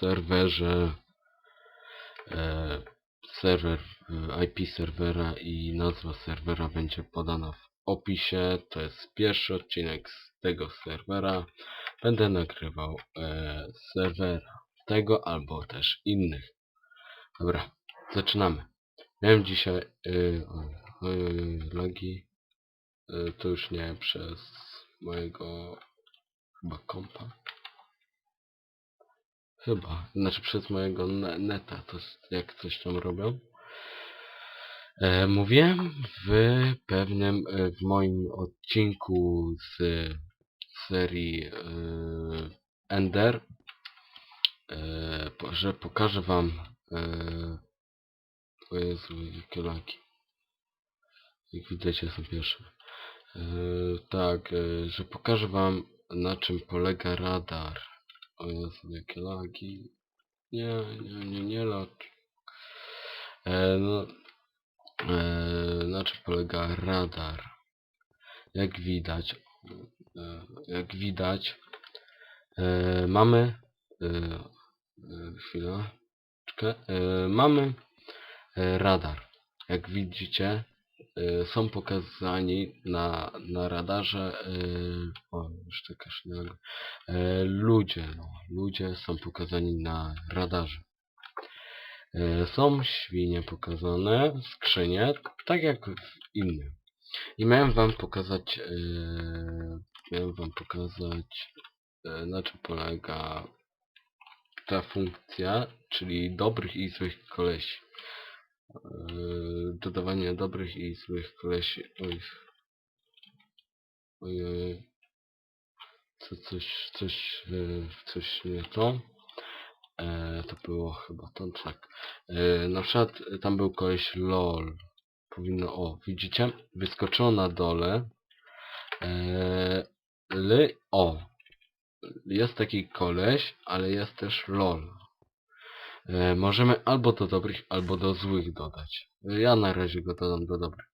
serwerze e, serwer e, IP serwera i nazwa serwera będzie podana w opisie. To jest pierwszy odcinek z tego serwera. Będę nagrywał e, serwera tego albo też innych. Dobra, zaczynamy. Miałem dzisiaj yy, yy, logi. Yy, to już nie przez mojego chyba kompa. Chyba, znaczy przez mojego ne neta, to jak coś tam robią. E, mówiłem w pewnym, e, w moim odcinku z serii e, Ender, e, że pokażę wam e, o Jezu, jakie laki. Jak widać jestem pierwszy. E, tak, e, że pokażę wam na czym polega radar. O Jezu, jakie lagi. Nie, nie, nie, nie lag. E, no, e, na czym polega radar? Jak widać, e, jak widać, e, mamy, e, e, chwila, e, mamy e, radar. Jak widzicie, są pokazani na, na radarze, e, o, już te kaszlnego, e, ludzie, no, ludzie są pokazani na radarze. Są świnie pokazane, skrzynie, tak jak w innym. I miałem wam pokazać, miałem wam pokazać, na czym polega ta funkcja, czyli dobrych i złych kolesi. E, dodawanie dobrych i złych kolesi. Oj. Oj, oj. Co, coś, coś, e, coś nie to. E, to było chyba to, tak. E, na przykład e, tam był koleś LOL. Powinno, o, widzicie? Wyskoczyło na dole. E, ly, o. Jest taki koleś, ale jest też LOL. E, możemy albo do dobrych, albo do złych dodać. Ja na razie go dodam do dobrych.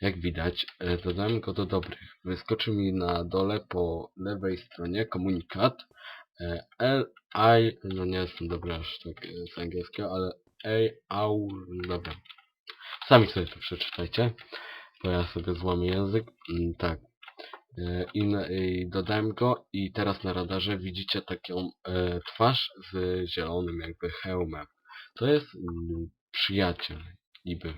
Jak widać, e, dodałem go do dobrych. Wyskoczy mi na dole po lewej stronie komunikat e, L, I, no nie jestem dobry aż tak z angielskiego, ale A, au, dobra. Sami sobie to przeczytajcie, bo ja sobie złamię język. Mm, tak. E, I, dodałem go i teraz na radarze widzicie taką e, twarz z zielonym jakby hełmem. To jest mm, przyjaciel niby.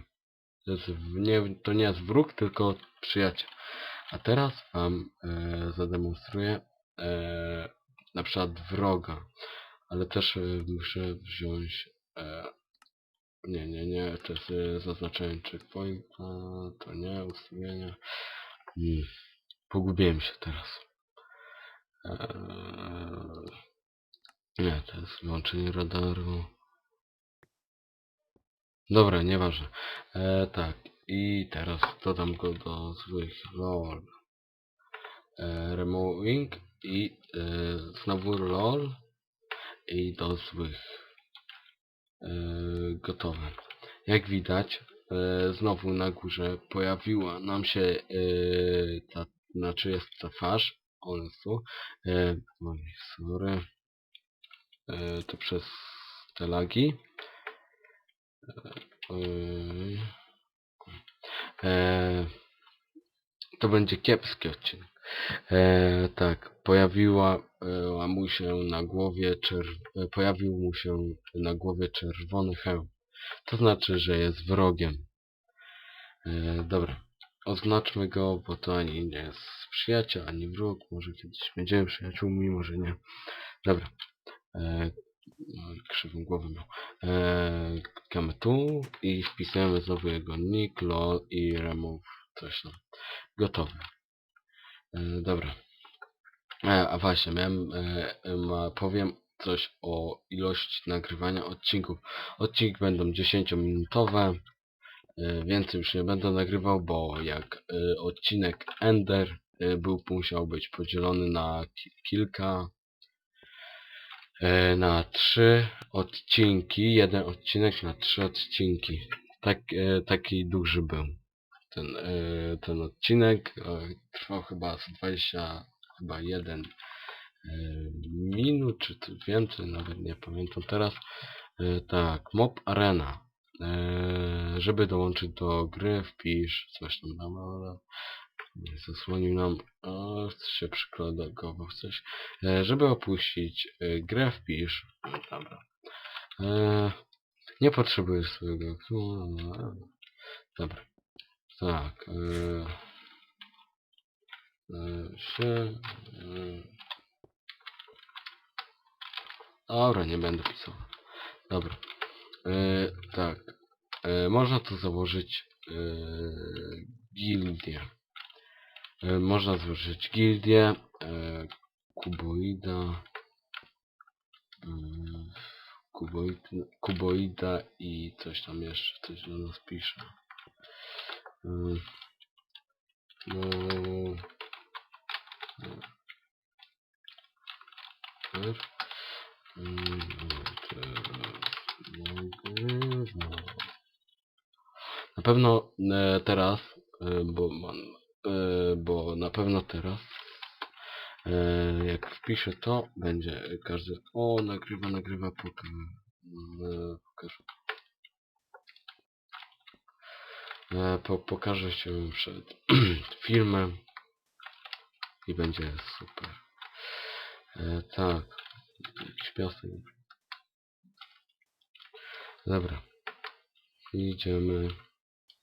To, jest, nie, to nie jest wróg, tylko przyjaciel. A teraz wam e, zademonstruję e, na przykład wroga. Ale też e, muszę wziąć e, nie, nie, nie, to jest e, zaznaczenie checkpointa, to nie, ustawienia. Mm, pogubiłem się teraz. Eee, nie, to jest wyłączenie radaru. Dobra, nieważne. E, tak, i teraz dodam go do złych LOL. E, removing i e, znowu LOL i do złych. E, gotowe. Jak widać, e, znowu na górze pojawiła nam się e, ta, znaczy jest ta twarz. O Jezu. E, oj, sorry. E, to przez te lagi. Ojej. E, to będzie kiepski odcinek. E, tak, pojawiła e, mu się na głowie e, pojawił mu się na głowie czerwony hełm. To znaczy, że jest wrogiem. E, dobra, oznaczmy go, bo to ani nie jest przyjaciel, ani wróg. Może kiedyś będziemy przyjaciółmi, może nie. Dobra. E, krzywą głowę miał. E, klikamy tu i wpisujemy znowu jego nick, lol i remove coś tam. Gotowe. E, dobra. A właśnie, miałem, ma, powiem coś o ilości nagrywania odcinków. Odcinki będą 10-minutowe. E, więcej już nie będę nagrywał, bo jak e, odcinek Ender e, był musiał być podzielony na ki kilka na trzy odcinki, jeden odcinek na trzy odcinki. Tak, taki duży był ten, ten odcinek. Trwał chyba z 20, chyba jeden minut, czy więcej, nawet nie pamiętam teraz. Tak, Mob Arena. E, żeby dołączyć do gry, wpisz coś tam tam, ale zasłonił nam, o, się przykładowo coś. E, żeby opuścić e, grę, wpisz. Dobra. Nie potrzebujesz swojego. Dobra. Tak. E, e, się. Dobra, nie będę pisał. Dobra. E, tak. E, można tu założyć e, gildię. E, można założyć gildię. E, kuboida. Mm, kuboid, kuboida i coś tam jeszcze, coś do nas pisze. Mm, No, no. Mm, teraz mogę, no. Na pewno e, teraz, e, bo, e, bo na pewno teraz, jak wpiszę to, będzie każdy, o nagrywa, nagrywa, pokaż, pokaż. Po, pokażę się przed filmem i będzie super. Tak, jakiś. Dobra. Idziemy.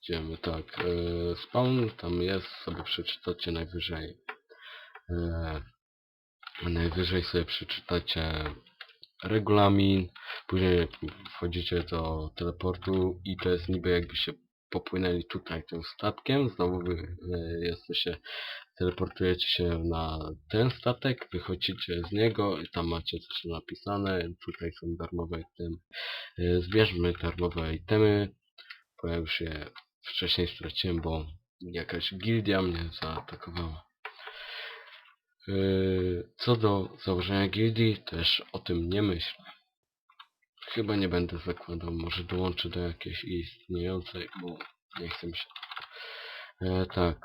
Idziemy, tak. E, spawn tam jest, sobie przeczytacie najwyżej. E, najwyżej sobie przeczytacie regulamin. Później wchodzicie do teleportu i to jest niby jakbyście popłynęli tutaj tym statkiem. Znowu wy e, jesteście, teleportujecie się na ten statek, wychodzicie z niego i tam macie coś napisane. Tutaj są darmowe itemy. Zbierzmy darmowe itemy. Już je wcześniej straciłem, bo jakaś gildia mnie zaatakowała. Yy, Co do założenia gildii, też o tym nie myślę. Chyba nie będę zakładał, może dołączę do jakiejś istniejącej, bo nie chcę się. E, tak.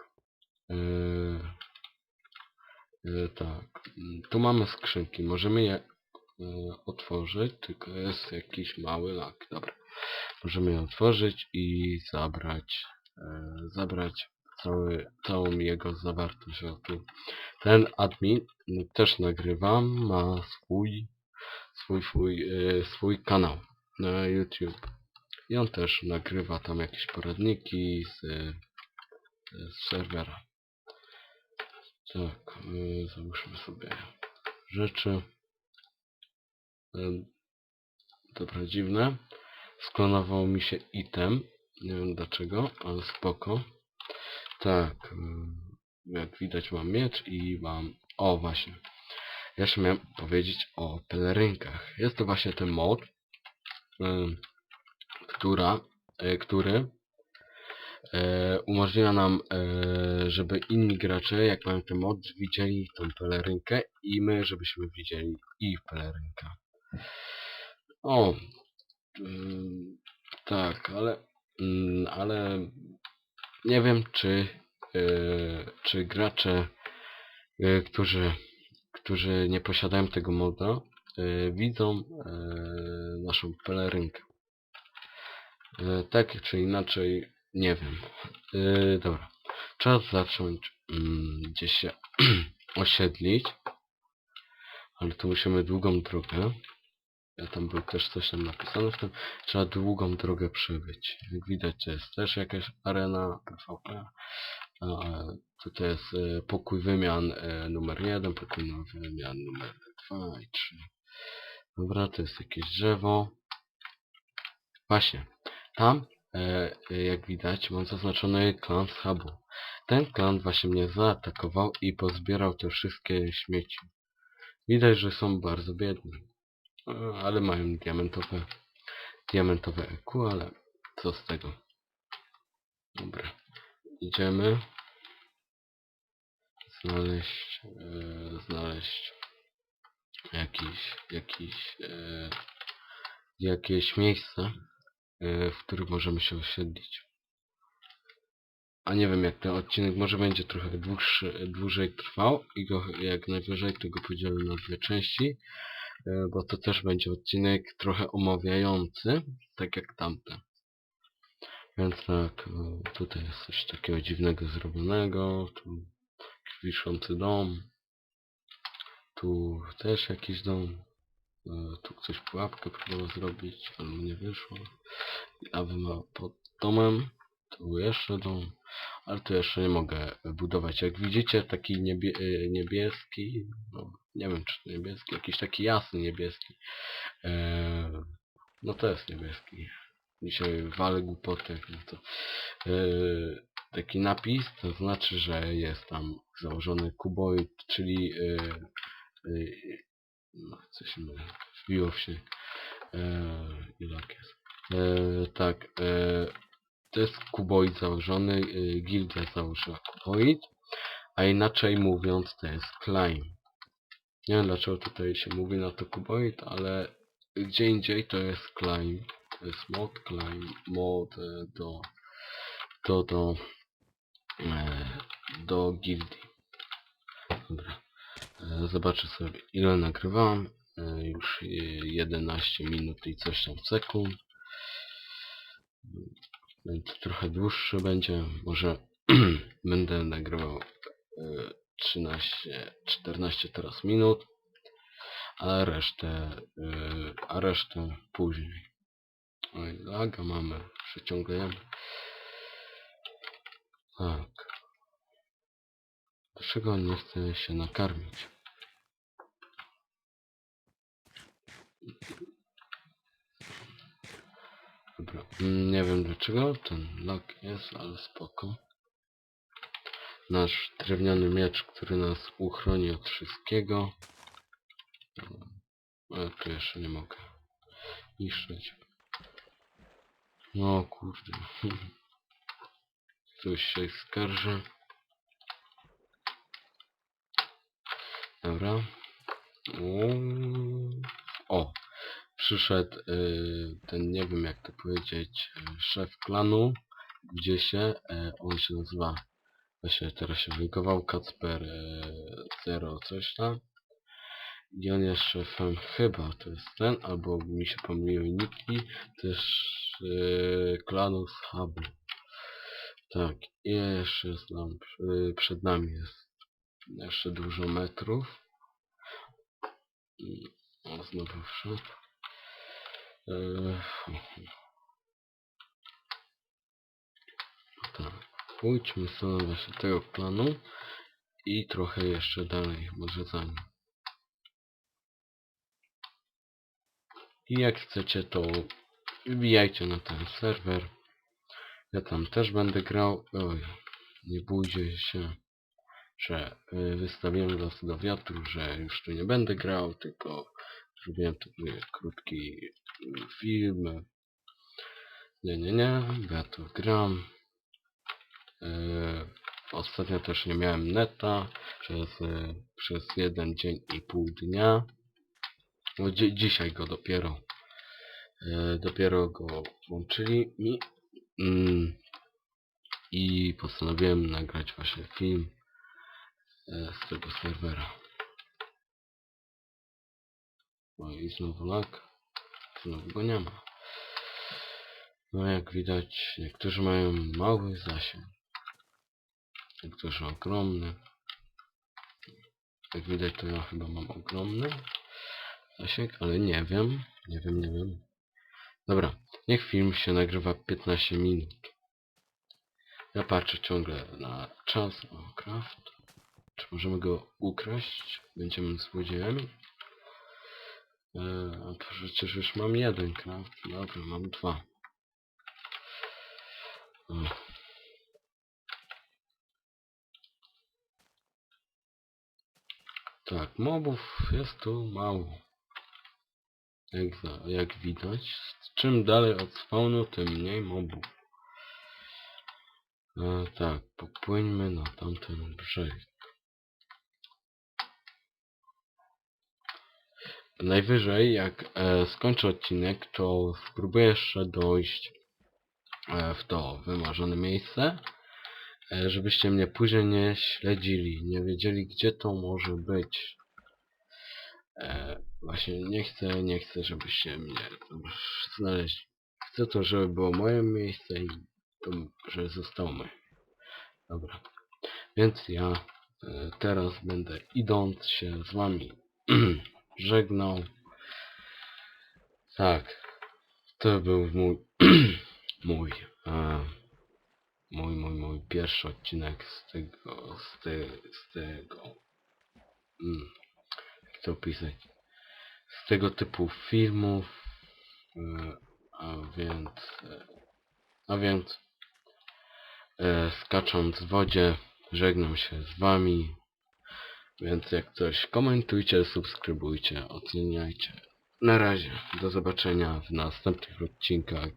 E, tak. Tu mamy skrzynki, możemy je e, otworzyć, tylko jest jakiś mały lak. Dobra. Możemy je otworzyć i zabrać, e, zabrać cały, całą jego zawartość. Tu. Ten admin też nagrywam, ma swój, swój, swój, e, swój kanał na YouTube. I on też nagrywa tam jakieś poradniki z, e, z serwera. Tak, załóżmy sobie rzeczy. Dobra, dziwne. Sklonował mi się item. Nie wiem dlaczego, ale spoko. Tak, ym, jak widać mam miecz i mam... O, właśnie. Jeszcze miałem powiedzieć o pelerynkach. Jest to właśnie ten mod, ym, która, e, który e, umożliwia nam, e, żeby inni gracze, jak mają ten mod, widzieli tą pelerynkę i my, żebyśmy widzieli ich pelerynkę. O, tak, ale, mm, ale nie wiem, czy, e, czy gracze, e, którzy, którzy nie posiadają tego moda, e, widzą naszą pelerynkę. Tak czy inaczej, nie wiem. Dobra, czas zacząć mm, gdzieś się osiedlić, ale tu musimy długą drogę. Tam był też coś tam napisane w tym. Trzeba długą drogę przebyć. Jak widać to jest też jakaś arena PvP. Tutaj jest e, pokój wymian e, numer 1, pokój wymian numer 2 i 3. Dobra, to jest jakieś drzewo. Właśnie. Tam, e, jak widać, mam zaznaczony klan z hubu. Ten klan właśnie mnie zaatakował i pozbierał te wszystkie śmieci. Widać, że są bardzo biedni. E, ale mają diamentowe diamentowe EQ, ale co z tego? Dobra. Idziemy znaleźć e, znaleźć jakiś jakiś e, jakieś miejsce e, w którym możemy się osiedlić. a nie wiem jak ten odcinek może będzie trochę dłuższy, dłużej trwał i go jak najwyżej to go podzielę na dwie części, bo to też będzie odcinek trochę omawiający, tak jak tamten. Więc tak, e, tutaj jest coś takiego dziwnego zrobionego, tu wiszący dom, tu też jakiś dom, e, tu ktoś pułapkę próbował zrobić, ale mu nie wyszło. Lawy ma pod domem, tu jeszcze dom, ale tu jeszcze nie mogę budować. Jak widzicie, taki niebie, e, niebieski, no, nie wiem czy niebieski, jakiś taki jasny niebieski. E, no to jest niebieski. Dzisiaj walę głupoty, no to. E, taki napis, to znaczy, że jest tam założony kuboid, czyli e, e, no, coś wbiło się. E, ilak jest. E, tak, e, to jest kuboid założony, e, gildia założyła kuboid, a inaczej mówiąc to jest claim. Nie wiem dlaczego tutaj się mówi na to kuboid, ale gdzie indziej to jest claim. To jest mod claim, mod e, do do do e, do gildii. Dobra. E, Zobaczę sobie ile nagrywam. Już e, 11 minut i coś tam sekund. Trochę dłuższy będzie. Może będę nagrywał 13, 14 teraz minut. A resztę, e, a resztę później. Oj, laga mamy. Przeciągujemy. Tak. Dlaczego nie chce się nakarmić? Dobra, nie wiem dlaczego ten lak jest, ale spoko. Nasz drewniany miecz, który nas uchroni od wszystkiego. Ale tu jeszcze nie mogę niszczyć. No kurde. Coś się skarży. Dobra. O! Przyszedł y, ten, nie wiem jak to powiedzieć, y, szef klanu. Gdzie się? E, on się nazywa. Właśnie teraz się wygował Kacper e, Zero coś tam. I on jest szefem chyba to jest ten, albo mi się pomyliły niki, też e, klanu. Tak, i jeszcze jest nam, y, przed nami jest jeszcze dużo metrów. I o, znowu wszedł tak, pójdźmy sobie właśnie tego planu i trochę jeszcze dalej, może. I jak chcecie, to wbijajcie na ten serwer. Ja tam też będę grał. Oj, nie bójcie się, że y, wystawiłem los do wiatru, że już tu nie będę grał, tylko zrobiłem tutaj krótki y, film. Nie, nie, nie, ja tu gram. Y, Ostatnio też nie miałem neta przez, y, przez jeden dzień i pół dnia. No, dzi dzisiaj go dopiero. y, Dopiero go włączyli mi. Mm, I postanowiłem nagrać właśnie film e, z tego serwera. No i znowu lag. Znowu go nie ma. No jak widać, niektórzy mają mały zasięg. Niektórzy ogromny. Jak widać, to ja chyba mam ogromny zasięg, ale nie wiem. Nie wiem, nie wiem. Dobra, niech film się nagrywa 15 minut. Ja patrzę ciągle na czas. O, craft. Czy możemy go ukraść? Będziemy złodziejami? Eee, przecież już mam jeden craft. Dobra, mam dwa. Tak, mobów jest tu mało. Jak, za, jak widać. Czym dalej od spawnu, tym mniej mobów. E, tak, popłyńmy na tamten brzeg. Najwyżej, jak e, skończę odcinek, to spróbuję jeszcze dojść e, w to wymarzone miejsce, żebyście mnie później nie śledzili, nie wiedzieli gdzie to może być. E, właśnie nie chcę, nie chcę, żebyście mnie znaleźli. Chcę to, żeby było moje miejsce i to, że zostało moje. Dobra. Więc ja e, teraz będę idąc się z wami żegnał. Tak. To był mój mój e, mój, mój, mój pierwszy odcinek z tego, z, te, z tego, mm, jak to opisać, z tego typu filmów, e, a więc, e, a więc, e, skacząc w wodzie, żegnam się z wami, więc jak coś komentujcie, subskrybujcie, oceniajcie. Na razie, do zobaczenia w następnych odcinkach.